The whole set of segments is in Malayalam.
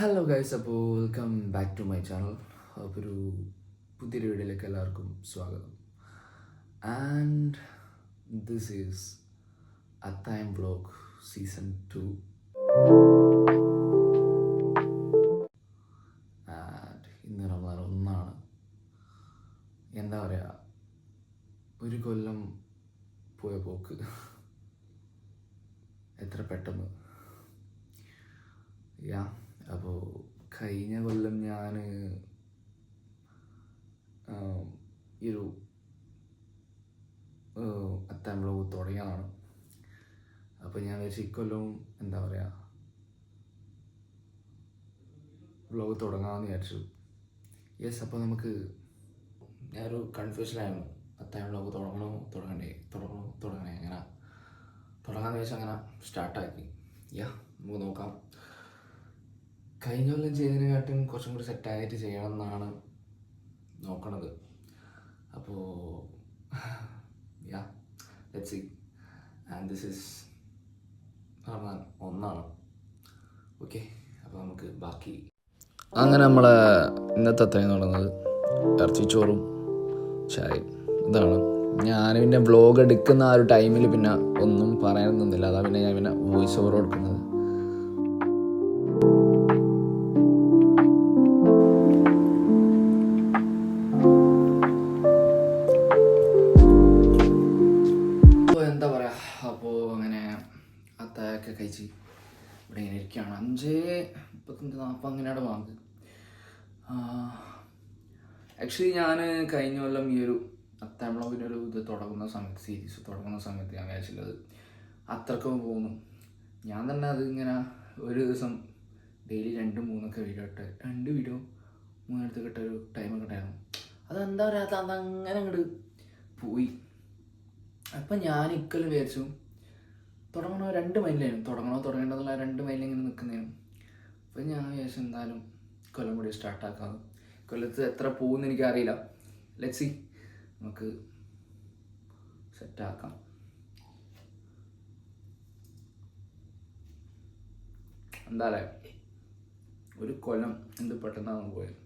ഹലോ ഗൈസ് അപ്പോൾ welcome back to my channel അപ്പോൾ ഒരു പുതിയൊരു വീഡിയോയിലേക്ക് എല്ലാവർക്കും സ്വാഗതം. And this is a time blog season two and ഇന്ന് റമദാൻ ഒന്നാണ്. എന്താ പറയുക ഒരു കൊല്ലം പോയ പോക്ക്. എത്ര പെട്ടെന്ന്. യാ അപ്പോൾ കഴിഞ്ഞ കൊല്ലം ഞാൻ ഈ ഒരു അത്താൻ ബ്ലോഗ് തുടങ്ങിയതാണ്. അപ്പോൾ ഞാൻ വിചാരിച്ചു ഇക്കൊല്ലവും എന്താ പറയുക ബ്ലോഗ് തുടങ്ങാമെന്ന് വിചാരിച്ചു. യെസ് അപ്പോൾ നമുക്ക് ഞാനൊരു കൺഫ്യൂഷനായിരുന്നു അത്താം ബ്ലോഗ് തുടങ്ങണോ തുടങ്ങണ്ടേ തുടങ്ങണോ തുടങ്ങണേ അങ്ങനെ തുടങ്ങാമെന്ന് വെച്ചാൽ അങ്ങനെ സ്റ്റാർട്ടാക്കി യാ നമുക്ക് നോക്കാം. കഴിഞ്ഞ കൊല്ലം ചെയ്തതിനെക്കാട്ടും കുറച്ചും കൂടി സെറ്റായിട്ട് ചെയ്യണം എന്നാണ് നോക്കണത്. അപ്പോൾ yeah let see and this is പറഞ്ഞാൽ ഒന്നാണ്. ഓക്കെ അപ്പോൾ നമുക്ക് ബാക്കി. അങ്ങനെ നമ്മളെ ഇന്നത്തെ അത്രയും തുടങ്ങുന്നത് ഇറച്ചിച്ചോറും ചായയും ഇതാണ്. ഞാൻ പിന്നെ വ്ലോഗ് എടുക്കുന്ന ആ ഒരു ടൈമിൽ പിന്നെ ഒന്നും പറയാൻ നിന്നില്ല. അതാ പിന്നെ ഞാൻ പിന്നെ വോയിസ് ഓവർ കൊടുക്കുന്നത്. ഇവിടെ ഇങ്ങനെ ഇരിക്കുകയാണ്. അഞ്ച് മുപ്പത്തഞ്ച് നാൽപ്പത് അങ്ങനെയാണ് വാങ്ങ് ആക്ച്വലി ഞാൻ കഴിഞ്ഞ കൊല്ലം ഈ ഒരു അത്താം അത്താമ്പളവിന്റെ ഒരു ഇത് തുടങ്ങുന്ന സമയത്ത് സീരീസ് തുടങ്ങുന്ന സമയത്ത് ഞാൻ വിചാരിച്ചില്ലത് അത്രക്കും പോകുന്നു. ഞാൻ തന്നെ അത് ഇങ്ങനെ ഒരു ദിവസം ഡെയിലി രണ്ടും മൂന്നൊക്കെ വീഡിയോ ഇട്ട് രണ്ട് വീഡിയോ മൂന്നെടുത്ത് കിട്ട ഒരു ടൈമൊക്കെ ഉണ്ടായിരുന്നു. അതെന്താ പറയാത്ത അതങ്ങനെ അങ്ങോട്ട് പോയി. അപ്പം ഞാൻ ഇക്കൽ വിചാരിച്ചു തുടങ്ങണോ രണ്ട് മൈലിലായിരുന്നു. തുടങ്ങണോ തുടങ്ങേണ്ടതുള്ള രണ്ട് മൈലിൽ ഇങ്ങനെ നിൽക്കുന്നതിനും അപ്പം ഞാൻ വിചാരിച്ചു എന്തായാലും കൊല്ലം കൂടി സ്റ്റാർട്ടാക്കാം കൊല്ലത്ത് എത്ര പോകുമെന്ന് എനിക്കറിയില്ല. ലെറ്റ്സി നമുക്ക് സെറ്റാക്കാം എന്താ ഒരു കൊല്ലം എന്ത് പെട്ടെന്നാണ് പോയത്.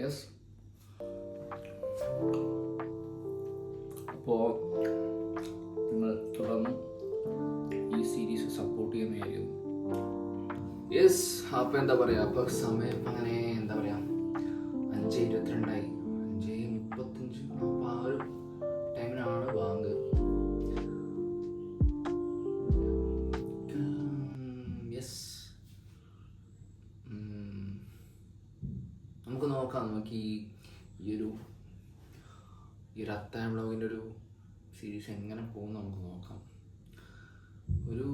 യെസ് അപ്പോൾ തുടർന്ന് ഈ സീരീസ് സപ്പോർട്ട് ചെയ്യുന്ന വിചാരിക്കുന്നു യെസ് അപ്പോൾ എന്താ പറയുക അപ്പോൾ സമയം അങ്ങനെ എന്താ പറയുക അഞ്ച് ഇരുപത്തിരണ്ടായി. അഞ്ച് മുപ്പത്തഞ്ച് അപ്പോൾ ആ ഒരു ടൈമിനാണ് ബാങ്ക്. യെസ് നമുക്ക് നോക്കാം. നമുക്ക് ഈ ഈ ഒരു ഈ ഒരു അത്തായ ബ്ലോഗിന്റെ ഒരു സീരീസ് എങ്ങനെ പോകും നമുക്ക് നോക്കാം. ഒരു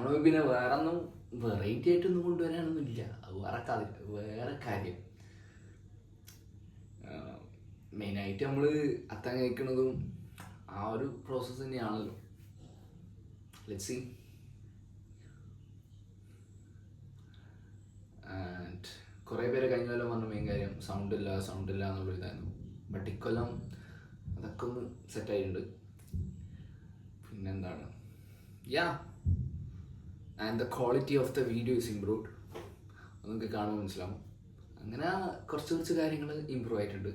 ബ്ലോഗ് പിന്നെ വേറെ ഒന്നും വെറൈറ്റി ആയിട്ടൊന്നും കൊണ്ടുവരാനൊന്നും ഇല്ല അത് വേറെ കഥ വേറെ കാര്യം. മെയിനായിട്ട് നമ്മൾ അത്താൻ കഴിക്കുന്നതും ആ ഒരു പ്രോസസ്സ് തന്നെയാണല്ലോ. ലെറ്റ് സി ആൻഡ് കുറേ പേര് കഴിഞ്ഞ കൊല്ലം പറഞ്ഞ മെയിൻ കാര്യം സൗണ്ട് ഇല്ല സൗണ്ട് ഇല്ല എന്നുള്ള ഇതായിരുന്നു ബട്ട് ഇക്കൊല്ലം അതൊക്കെ ഒന്ന് സെറ്റായിട്ടുണ്ട് പിന്നെന്താണ്? Yeah and the quality of the video is improved നിങ്ങൾക്ക് കാണുമ്പോൾ മനസ്സിലാവും. അങ്ങനെ കുറച്ച് കുറച്ച് കാര്യങ്ങൾ ഇമ്പ്രൂവ് ആയിട്ടുണ്ട്.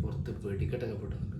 പുറത്ത് വെടിക്കെട്ടൊക്കെ പൊട്ടുന്നുണ്ട്